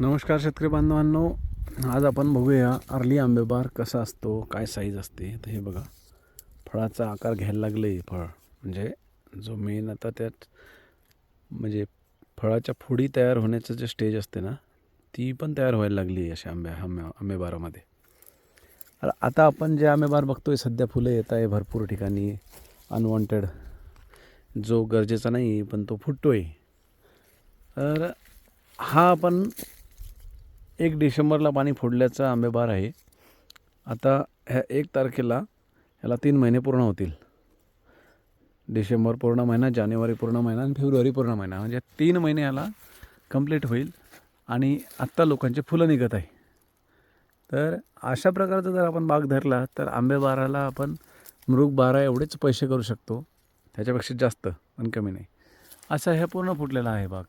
नमस्कार शेतकरी बांधवांनो. आज आपण बघूया अर्ली आंबेबार कसा असतो काय साईज असते. तर हे बघा फळाचा आकार घ्यायला लागले आहे फळ. म्हणजे जो मेन आता त्यात म्हणजे फळाच्या फोडी तयार होण्याचं जे स्टेज असते ना ती पण तयार व्हायला लागली आहे अशा आंब्या आंबे आंबेबारामध्ये. आता आपण जे आंबेबार बघतो आहे सध्या फुलं येत आहे भरपूर ठिकाणी. अनवॉन्टेड जो गरजेचा नाही पण तो फुटतो आहे तर हा आपण एक डिसेंबरला पाणी फोडल्याचा आंबेबार आहे. आता ह्या एक तारखेला ह्याला तीन महिने पूर्ण होतील. डिसेंबर पूर्ण महिना जानेवारी पूर्ण महिना आणि फेब्रुवारी पूर्ण महिना. म्हणजे तीन महिने ह्याला कंप्लीट होईल आणि आत्ता लोकांचे फुलं निघत आहे. तर अशा प्रकारचा जर आपण बाग धरला तर आंबेबाराला आपण मृग बारा एवढेच पैसे करू शकतो. त्याच्यापेक्षा जास्त पण कमी नाही. असा ह्या पूर्ण फुटलेला आहे बाग.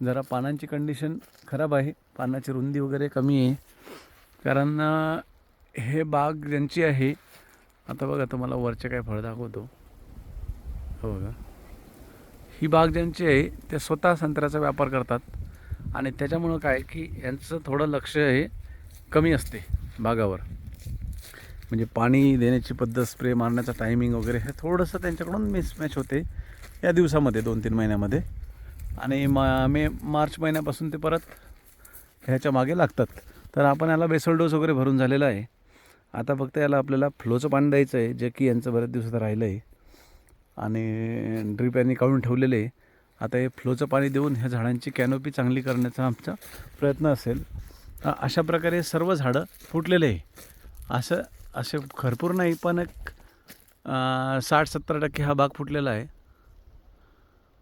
जरा पानांची कंडिशन खराब आहे. पानाची रुंदी वगैरे कमी आहे. कारण हे बाग ज्यांची आहे आता बघा तुम्हाला वरचे काय फळ दाखवतो. हो बघा ही बाग ज्यांची आहे ते स्वतः संत्र्याचा व्यापार करतात. आणि त्याच्यामुळं काय की यांचं थोडं लक्ष हे कमी असते बागावर. म्हणजे पाणी देण्याची पद्धत स्प्रे मारण्याचा टायमिंग वगैरे हे थोडंसं त्यांच्याकडून मिसमॅच होते या दिवसामध्ये दोन तीन महिन्यामध्ये. आणि मा मे मार्च महिन्यापासून ते परत ह्याच्या मागे लागतात. तर आपण याला बेसल डोस वगैरे भरून झालेला आहे. आता फक्त याला आपल्याला फ्लोचं पाणी द्यायचं आहे जे की यांचं बऱ्याच दिवसात राहिलं आहे. आणि ड्रीप यांनी काढून ठेवलेलं आहे. आता हे फ्लोचं पाणी देऊन ह्या झाडांची कॅनोपी चांगली करण्याचा आमचा प्रयत्न असेल. अशा प्रकारे सर्व झाडं फुटलेले आहे. असं असे भरपूर नाही पण एक साठ सत्तर टक्के हा भाग फुटलेला आहे.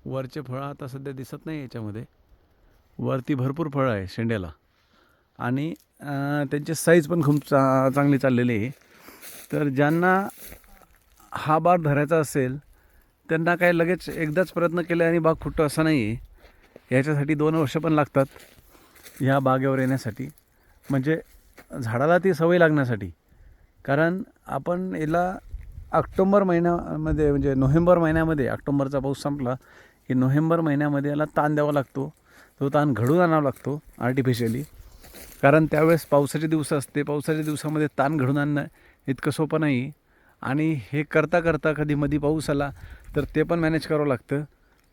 वरचे फळं आता सध्या दिसत नाही याच्यामध्ये. वरती भरपूर फळं आहे शेंड्याला. आणि त्यांची साईज पण खूप चा चांगली चाललेली आहे. तर ज्यांना हा बाग धरायचा असेल त्यांना काय लगेच एकदाच प्रयत्न केले आणि बाग फुटतो असं नाही आहे याच्यासाठी दोन वर्ष पण लागतात ह्या बागेवर येण्यासाठी. म्हणजे झाडाला ती सवय लागण्यासाठी. कारण आपण याला ऑक्टोंबर महिन्यामध्ये म्हणजे नोव्हेंबर महिन्यामध्ये ऑक्टोंबरचा पाऊस संपला की नोव्हेंबर महिन्यामध्ये याला ताण द्यावा लागतो. तो ताण घडून आणावा लागतो आर्टिफिशियली कारण त्यावेळेस पावसाचे दिवस असते पावसाच्या दिवसामध्ये ताण घडून आणणं इतकं सोपं नाही. आणि हे करता करता कधी मधी पाऊस आला तर ते पण मॅनेज करावं लागतं.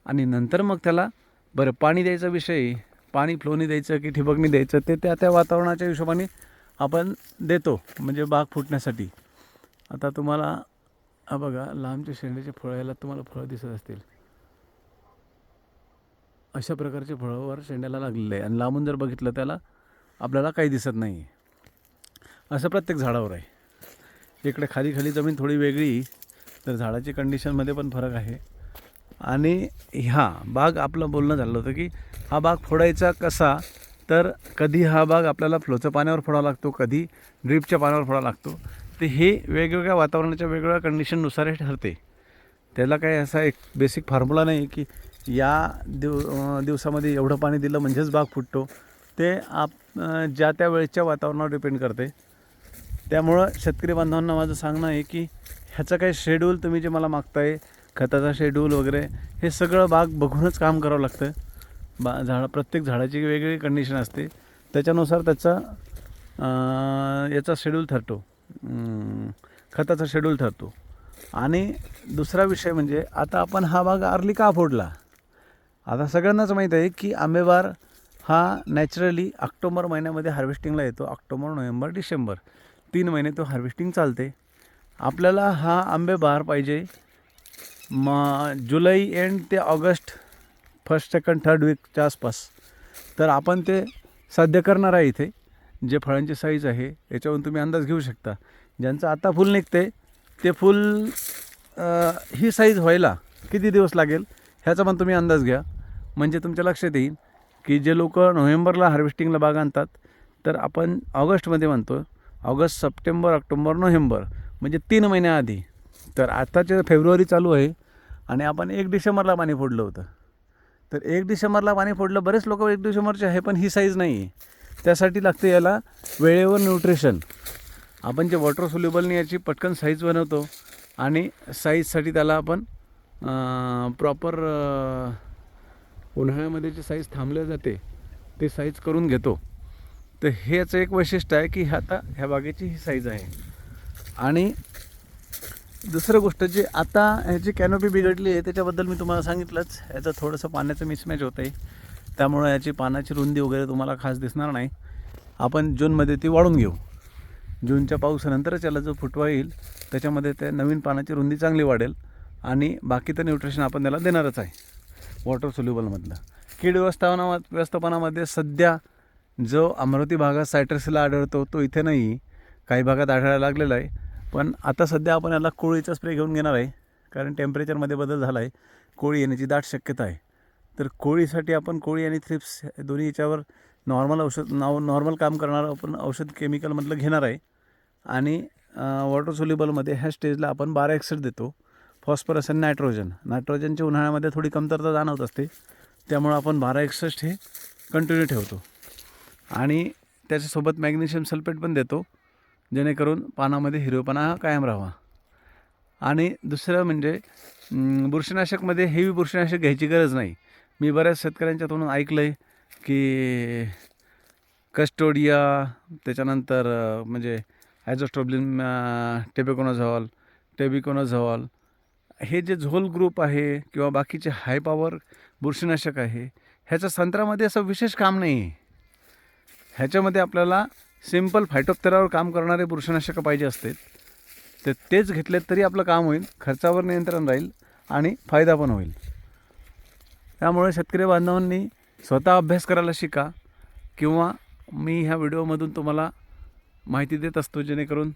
आणि नंतर मग त्याला बरं पाणी द्यायचा विषय पाणी फ्लोनी द्यायचं की ठिबकनी द्यायचं ते त्या त्या वातावरणाच्या हिशोबाने आपण देतो म्हणजे बाग फुटण्यासाठी. आता तुम्हाला हा बघा लांबच्या शेंड्याचे फळं याला तुम्हाला फळं दिसत असतील. अशा प्रकारचे फळावर शेंड्याला लागलेलं आहे. आणि लांबून जर बघितलं त्याला आपल्याला काही दिसत नाही असं प्रत्येक झाडावर आहे. इकडे खाली खाली जमीन थोडी वेगळी तर झाडाची कंडिशनमध्ये पण फरक आहे. आणि ह्या बाग आपलं बोलणं झालं होतं की हा बाग फोडायचा कसा तर कधी हा बाग आपल्याला फ्लोच्या पाण्यावर फोडावा लागतो कधी ड्रीपच्या पाण्यावर फोडावा लागतो ते हे वेगवेगळ्या वातावरणाच्या वेगवेगळ्या कंडिशननुसार हे ठरते. त्याला काही असा एक बेसिक फॉर्म्युला नाही की या दिव दिवसामध्ये एवढं पाणी दिलं म्हणजेच बाग फुटतो. ते आप ज्या त्या वेळेच्या वातावरणावर डिपेंड करते. त्यामुळं शेतकरी बांधवांना माझं सांगणं आहे की ह्याचं काही शेड्यूल तुम्ही जे मला मागताय खताचा शेड्यूल वगैरे हे सगळं बाग बघूनच काम करावं लागतं. बा झाड प्रत्येक झाडाची वेगवेगळी कंडिशन असते. त्याच्यानुसार त्याचा याचा शेड्यूल ठरतो. खताचा शेड्यूल ठरतो. आणि दुसरा विषय म्हणजे आता आपण हा बाग अर्ली का फोडला? आता सगळ्यांनाच माहीत आहे की आंबेबार हा नॅचरली ऑक्टोबर महिन्यामध्ये हार्वेस्टिंगला येतो. October November December. तीन महिने तो हार्वेस्टिंग चालते. आपल्याला हा आंबेबार पाहिजे. म जुलै एंड ते ऑगस्ट फर्स्ट सेकंड थर्ड वीकच्या आसपास. तर आपण ते साध्य करणार आहे इथे. जे फळांची साईज आहे याच्यावरून तुम्ही अंदाज घेऊ शकता. ज्यांचं आता फुल निघते ते फुल ही साईज व्हायला किती दिवस लागेल ह्याचा पण तुम्ही अंदाज घ्या. म्हणजे तुमच्या लक्षात येईल की जे लोक नोव्हेंबरला हार्वेस्टिंगला बाग आणतात तर आपण ऑगस्टमध्ये म्हणतो ऑगस्ट सप्टेंबर ऑक्टोबर नोव्हेंबर म्हणजे तीन महिन्याआधी तर आत्ताचे फेब्रुवारी चालू आहे आणि आपण एक डिसेंबरला पाणी फोडलं होतं. तर एक डिसेंबरला पाणी फोडलं बरेच लोक एक डिसेंबरचे आहे पण ही साईज नाही आहे त्यासाठी लागते याला वेळेवर न्यूट्रिशन आपण जे वॉटर सोल्युबलने याची पटकन साईज बनवतो आणि साईजसाठी त्याला आपण प्रॉपर उन्हाळ्यामध्ये जी साईज थांबल्या जाते ते साईज करून घेतो. तर हेच एक वैशिष्ट्य आहे की आता ह्या बागेची ही साईज आहे. आणि दुसरं गोष्ट जी आता ह्याची कॅनोपी बिघडली आहे त्याच्याबद्दल मी तुम्हाला सांगितलंच. याचं थोडंसं पाण्याचं मिसमॅच होतं आहे त्यामुळं याची पानाची रुंदी वगैरे तुम्हाला खास दिसणार नाही. आपण जूनमध्ये ती वाढून घेऊ. जूनच्या पावसानंतरच याला जो फुटवा येईल त्याच्यामध्ये त्या नवीन पानाची रुंदी चांगली वाढेल. आणि बाकीचं न्यूट्रिशन आपण त्याला देणारच आहे. वॉटर सोल्युबलमधलं. कीड व्यवस्थापना व्यवस्थापनामध्ये सध्या जो अमरावती भागात सायट्रसला आढळतो तो इथे नाही. काही भागात आढळायला लागलेला आहे. पण आता सध्या आपण याला कोळीचा स्प्रे घेऊन घेणार आहे कारण टेम्परेचरमध्ये बदल झाला आहे कोळी येण्याची दाट शक्यता आहे. तर कोळीसाठी आपण कोळी आणि थ्रिप्स दोन्ही याच्यावर नॉर्मल औषध नाव नॉर्मल काम करणारं आपण औषध केमिकलमधलं घेणार आहे. आणि वॉटर सोल्युबलमध्ये ह्या स्टेजला आपण बारा एक्सेट देतो. फॉस्फरस आणि नायट्रोजन. नायट्रोजनच्या उन्हाळ्यामध्ये थोडी कमतरता जाणवत असते. त्यामुळं आपण बारा एकसष्ट हे कंटिन्यू ठेवतो. आणि त्याच्यासोबत मॅग्नेशियम सल्फेट पण देतो. जेणेकरून पानामध्ये हिरवेपणा हा कायम राहावा. आणि दुसरं म्हणजे बुरशीनाशकमध्ये हेवी बुरशीनाशक घ्यायची गरज नाही. मी बऱ्याच शेतकऱ्यांच्या तोंडून ऐकलं आहे की कस्टोडिया त्याच्यानंतर म्हणजे ॲझोस्टोब्लिन टेबेकोनोझॉल टेबिकोनोझॉल हे जे झोल ग्रुप आहे किंवा बाकीचे हाय पॉवर बुरशीनाशक आहे ह्याचं संत्र्यामध्ये असं विशेष काम नाही आहे ह्याच्यामध्ये आपल्याला सिंपल फायटोप्तरावर काम करणारे बुरशीनाशकं पाहिजे असते. तर तेच घेतलेत तरी आपलं काम होईल खर्चावर नियंत्रण राहील आणि फायदा पण होईल. त्यामुळे शेतकरी बांधवांनी स्वतः अभ्यास करायला शिका किंवा मी ह्या व्हिडिओमधून तुम्हाला माहिती देत असतो जेणेकरून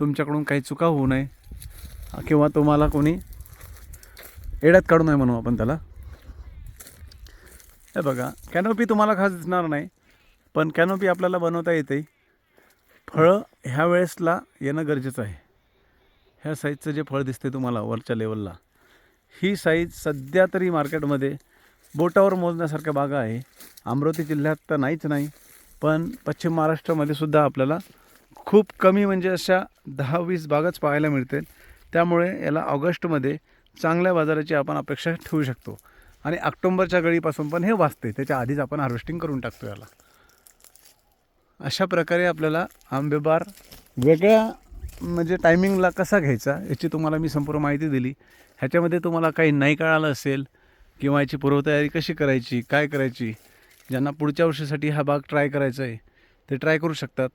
तुमच्याकडून काही चुका होऊ नये. किंवा तुम्हाला कोणी एड्यात काढू नये म्हणू आपण त्याला. हे बघा कॅनोपी तुम्हाला खास दिसणार नाही पण कॅनोपी आपल्याला बनवता येते. फळं ह्या वेळेसला येणं गरजेचं आहे. ह्या साईजचं जे फळ दिसते तुम्हाला वरच्या लेवलला ही साईज सध्या तरी मार्केटमध्ये बोटावर मोजण्यासारख्या बागा आहे. अमरावती जिल्ह्यात तर नाहीच नाही पण पश्चिम महाराष्ट्रामध्ये सुद्धा आपल्याला खूप कमी म्हणजे अशा दहा वीस बागाच पाहायला मिळतील. त्यामुळे याला ऑगस्टमध्ये चांगल्या बाजाराची आपण अपेक्षा ठेवू शकतो. आणि ऑक्टोंबरच्या गळीपासून पण हे वाचते. त्याच्या आधीच आपण हार्वेस्टिंग करून टाकतो याला. अशा प्रकारे आपल्याला आंबेबार वेगळ्या म्हणजे टायमिंगला कसा घ्यायचा याची तुम्हाला मी संपूर्ण माहिती दिली. ह्याच्यामध्ये तुम्हाला काही नाही कळालं असेल किंवा याची पूर्वतयारी कशी करायची काय करायची ज्यांना पुढच्या वर्षीसाठी हा भाग ट्राय करायचा आहे ते ट्राय करू शकतात.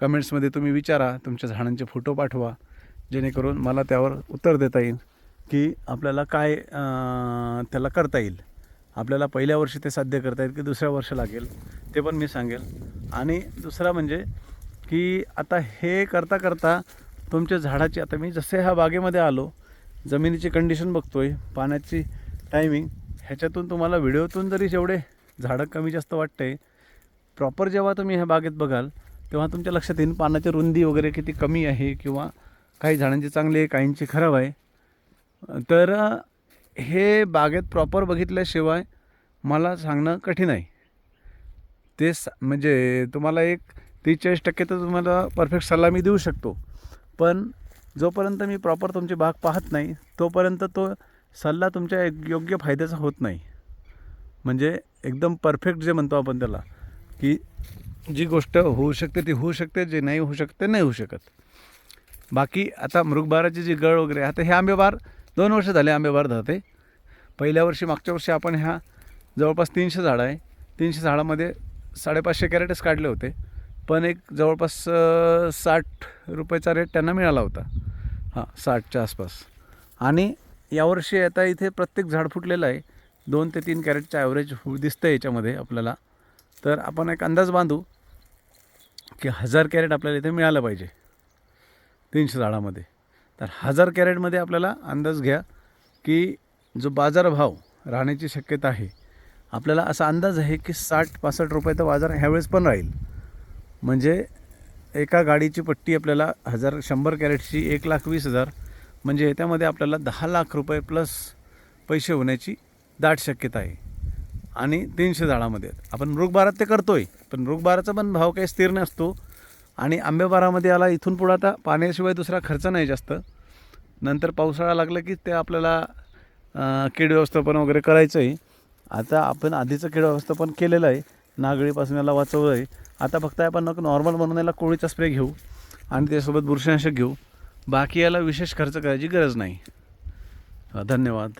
कमेंट्समध्ये तुम्ही विचारा तुमच्या झाडांचे फोटो पाठवा. जेणेकरून मला त्यावर उत्तर देता येईल की आपल्याला काय त्याला करता येईल. आपल्याला पहिल्या वर्षी ते साध्य करता येईल की दुसऱ्या वर्ष लागेल ते पण मी सांगेल. आणि दुसरा म्हणजे की आता हे करता करता तुमच्या झाडाची आता मी जसे ह्या बागेमध्ये आलो जमिनीची कंडिशन बघतो आहे पाण्याची टायमिंग ह्याच्यातून तुम्हाला व्हिडिओतून जरी जेवढे झाडं कमी जास्त वाटते प्रॉपर जेव्हा तुम्ही ह्या बागेत बघाल तेव्हा तुमच्या लक्षात येईल पानाची रुंदी वगैरे किती कमी आहे किंवा काही झाडांची चांगली आहे काहींची खराब आहे. तर हे बागेत प्रॉपर बघितल्याशिवाय मला सांगणं कठीण आहे. ते म्हणजे तुम्हाला एक तीस चाळीस टक्के तर तुम्हाला परफेक्ट सल्ला मी देऊ शकतो. पण जोपर्यंत मी प्रॉपर तुमची बाग पाहत नाही तोपर्यंत तो सल्ला तुमच्या एक योग्य फायद्याचा होत नाही. म्हणजे एकदम परफेक्ट जे म्हणतो आपण त्याला की जी गोष्ट होऊ शकते ती होऊ शकते जे नाही होऊ शकते नाही होऊ शकत. बाकी आता मृगबाराची जी गळ वगैरे आता हे आंबेबार दोन वर्ष झाले आंबेबार धरते. पहिल्या वर्षी मागच्या वर्षी आपण ह्या जवळपास तीनशे झाडं आहे. तीनशे झाडामध्ये साडेपाचशे कॅरेटच काढले होते. पण एक जवळपास साठ रुपयाचा रेट त्यांना मिळाला होता. हां साठच्या आसपास. आणि यावर्षी आता इथे प्रत्येक झाड फुटलेलं आहे. दोन ते तीन कॅरेटचं ॲव्हरेज दिसतं आहे याच्यामध्ये आपल्याला. तर आपण एक अंदाज बांधू की हजार कॅरेट आपल्याला इथे मिळालं पाहिजे. तीनशे झाडामध्ये. तर हजार कॅरेटमध्ये आपल्याला अंदाज घ्या की जो बाजारभाव राहण्याची शक्यता आहे आपल्याला असा अंदाज आहे की साठ पासष्ट रुपये तर बाजार ह्यावेळेस पण राहील. म्हणजे एका गाडीची पट्टी आपल्याला हजार शंभर कॅरेटची एक लाख वीस हजार म्हणजे त्यामध्ये आपल्याला दहा लाख रुपये प्लस पैसे होण्याची दाट शक्यता आहे. आणि तीनशे झाडामध्ये. आपण मृगबारात ते करतो आहे पण मृगबाराचा पण भाव काही स्थिर नसतो. आणि आंबेबारामध्ये आला इथून पुढं आता पाण्याशिवाय दुसरा खर्च नाही जास्त. नंतर पावसाळा लागला की ते आपल्याला कीड व्यवस्थापन वगैरे करायचं आहे आता आपण आधीचं कीड व्यवस्थापन केलेलं आहे. नागळीपासून याला वाचवलं आहे. आता फक्त आपण नॉर्मल म्हणून याला कोळीचा स्प्रे घेऊ आणि त्यासोबत बुरशीनाशक घेऊ. बाकी याला विशेष खर्च करायची गरज नाही. धन्यवाद.